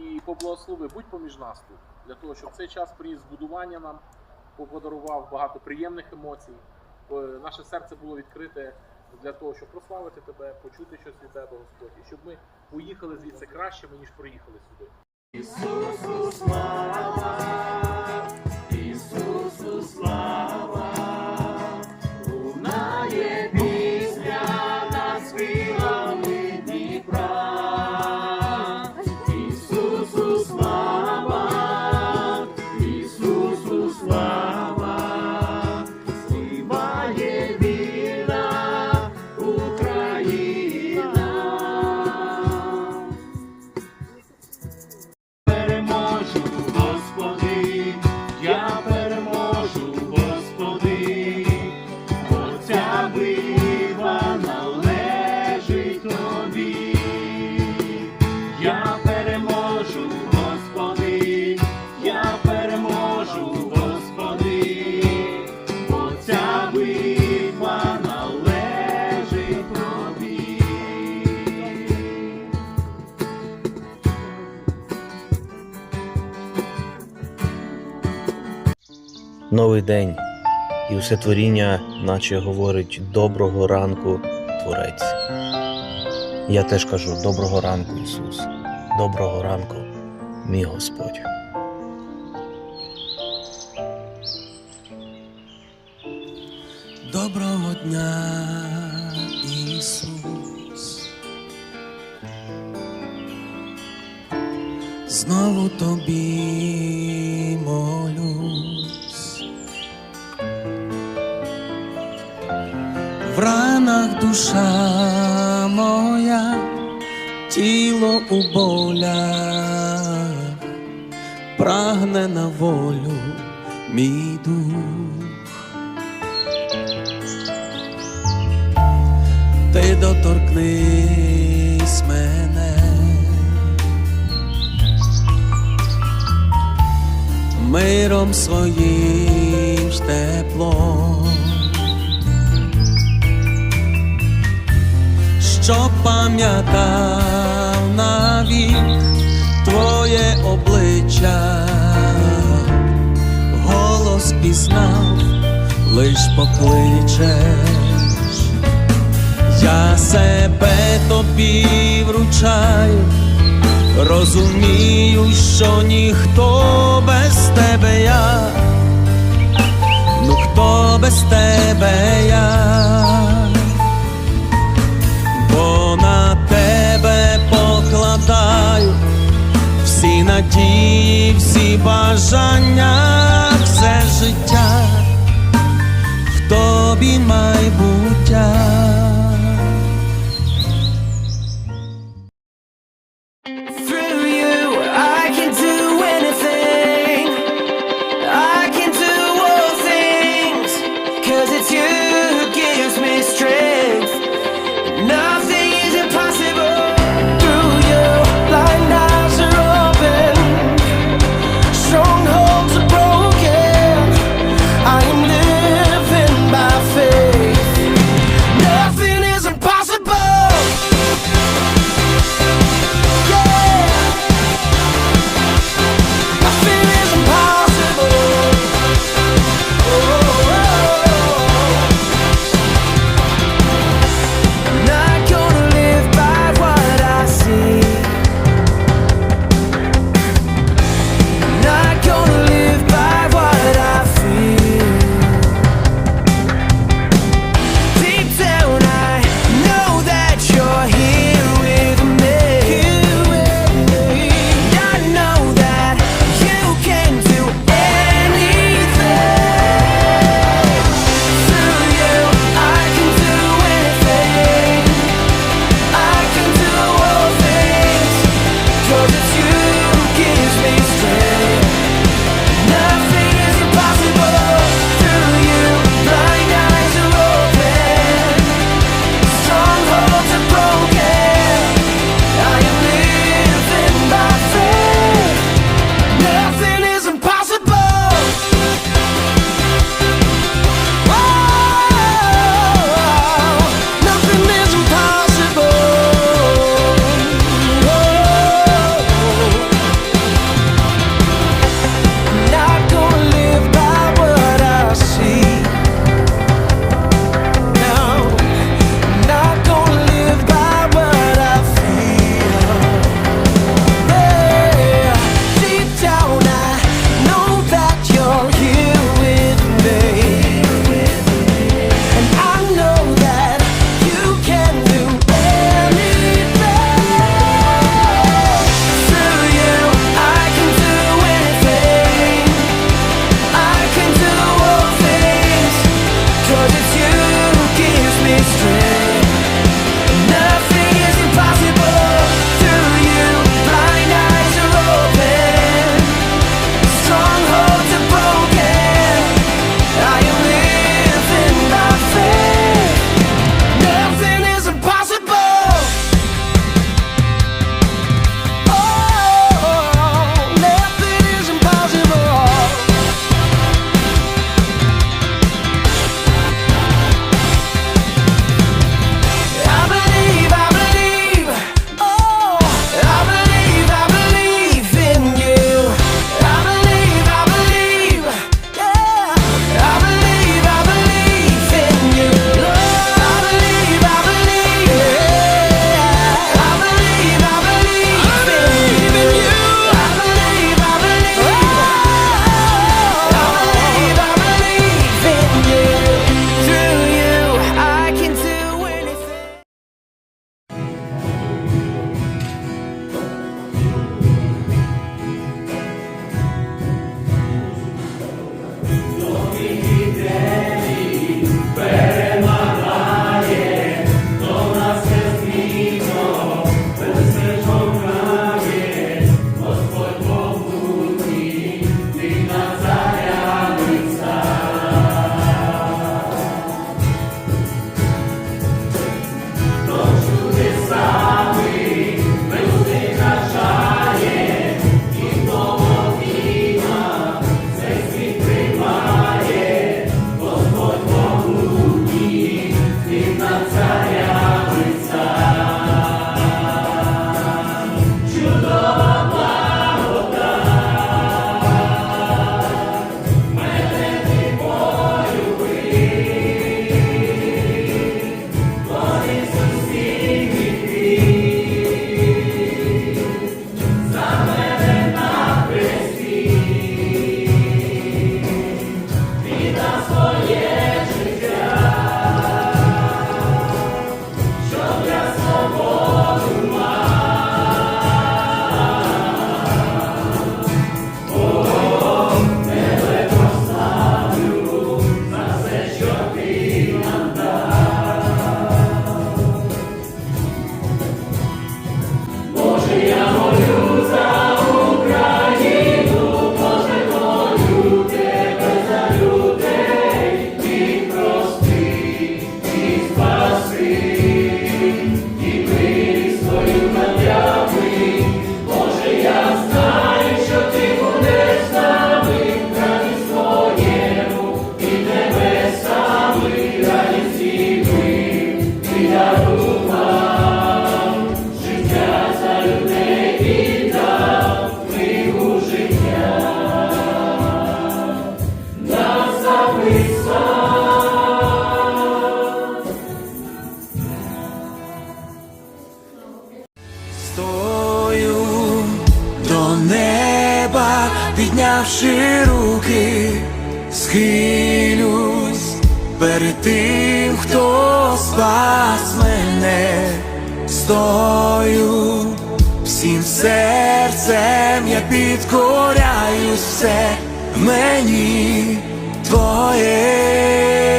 і поблагослови, будь поміж нас тут, для того, щоб цей час приніс збудування нам, подарував багато приємних емоцій. Наше серце було відкрите для того, щоб прославити тебе, почути щось від тебе, Господь, і щоб ми поїхали звідси кращими, ніж приїхали сюди. Ісус, слава, ця належить тобі. Я переможу, Господи, я переможу, Господи, бо ця битва належить тобі. Новий день, і усе творіння, наче говорить доброго ранку, Творець. Я теж кажу доброго ранку, Ісус, доброго ранку, мій Господь. Доброго дня, Ісус. Знову тобі молюсь. Ранах душа моя, тіло у болях, прагне на волю мій дух. ти доторкнись мене. Миром своїм теплом, що пам'ятав навік твоє обличчя, голос пізнав, лиш покличеш. Я себе тобі вручаю, розумію, що ніхто без тебе я, ну хто без тебе я, схилюсь перед тим, хто спас мене, стою всім серцем я підкоряюсь все мені твоє.